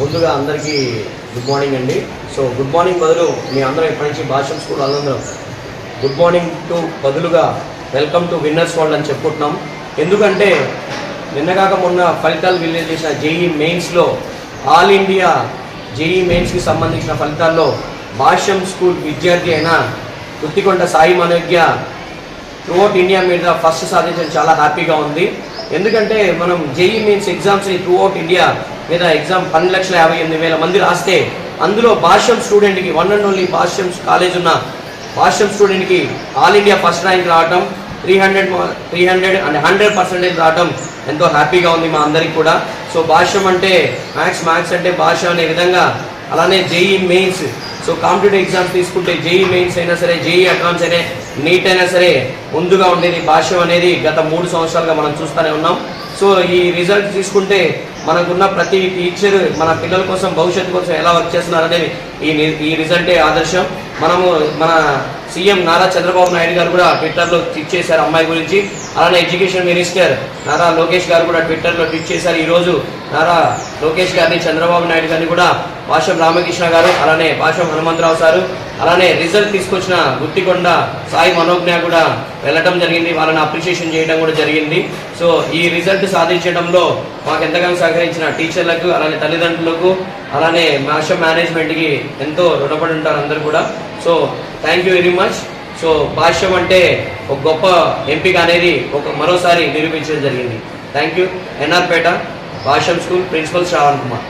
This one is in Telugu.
ముందుగా అందరికీ గుడ్ మార్నింగ్ అండి. సో గుడ్ మార్నింగ్ బదులు మీ అందరం ఇప్పటి నుంచి భాషం స్కూల్ అందరం గుడ్ మార్నింగ్ టు బదులుగా వెల్కమ్ టు విన్నర్స్ వరల్డ్ అని చెప్పుకుంటున్నాం. ఎందుకంటే నిన్నగాక మొన్న ఫలితాలు విలేజ్ చేసిన జేఈ మెయిన్స్లో ఆల్ ఇండియా జేఈ మెయిన్స్కి సంబంధించిన ఫలితాల్లో భాష్యం స్కూల్ విద్యార్థి అయిన గుత్తికొండ సాయి మనోజ్ఞ త్రూఅవుట్ ఇండియా మీద ఫస్ట్ సాధించడం చాలా హ్యాపీగా ఉంది. ఎందుకంటే మనం జేఈ మెయిన్స్ ఎగ్జామ్స్ని త్రూఅవుట్ ఇండియా మీద ఎగ్జామ్ పన్నెండు లక్షల యాభై ఎనిమిది వేల మంది రాస్తే అందులో భాష్యం స్టూడెంట్కి one and only Bhashyam college ఉన్న భాష్యం స్టూడెంట్కి ఆల్ ఇండియా ఫస్ట్ ర్యాంక్ రావటం three hundred three hundred and hundred percentage రావడం ఎంతో హ్యాపీగా ఉంది మా అందరికి కూడా. సో భాష్యం అంటే మ్యాథ్స్ మ్యాథ్స్ అంటే భాష అనే విధంగా అలానే JEE mains so competitive exams తీసుకుంటే జేఈ మెయిన్స్ అయినా సరే జేఈ అడ్వాన్స్ అయినా నీట్ అయినా సరే ముందుగా ఉండేది భాష్యం అనేది గత మూడు సంవత్సరాలుగా మనం చూస్తూనే ఉన్నాం. సో ఈ రిజల్ట్ తీసుకుంటే మనకున్న ప్రతి టీచర్ మన పిల్లల కోసం భవిష్యత్తు కోసం ఎలా వర్క్ చేస్తున్నారు అనేది ఈ ఈ రిజల్టే ఆదర్శం. మనము మన సీఎం నారా చంద్రబాబు నాయుడు గారు కూడా ట్విట్టర్లో ట్వీట్ చేశారు అమ్మాయి గురించి. అలానే ఎడ్యుకేషన్ మినిస్టర్ నారా లోకేష్ గారు కూడా ట్విట్టర్లో ట్వీట్ చేశారు. ఈరోజు నారా లోకేష్ గారిని చంద్రబాబు నాయుడు గారిని కూడా భాషం రామకృష్ణ గారు అలానే భాషం హనుమంతరావు సారు అలానే రిజల్ట్ తీసుకొచ్చిన గుత్తికొండ సాయి మనోజ్ఞ కూడా వెళ్ళటం జరిగింది. వాళ్ళని అప్రిషియేషన్ చేయడం కూడా జరిగింది. సో ఈ రిజల్ట్ సాధించడంలో మాకు ఎంతగానో సహకరించిన టీచర్లకు అలానే తల్లిదండ్రులకు అలానే భాష మేనేజ్మెంట్కి ఎంతో రుణపడి ఉంటారు అందరూ కూడా. So thank you very much so Bhashyam అంటే ఒక గొప్ప ఎంపిక అనేది ఒక మరోసారి నిరూపించడం జరిగింది. Thank you NR Peta Bhashyam school principal Shravan Kumar.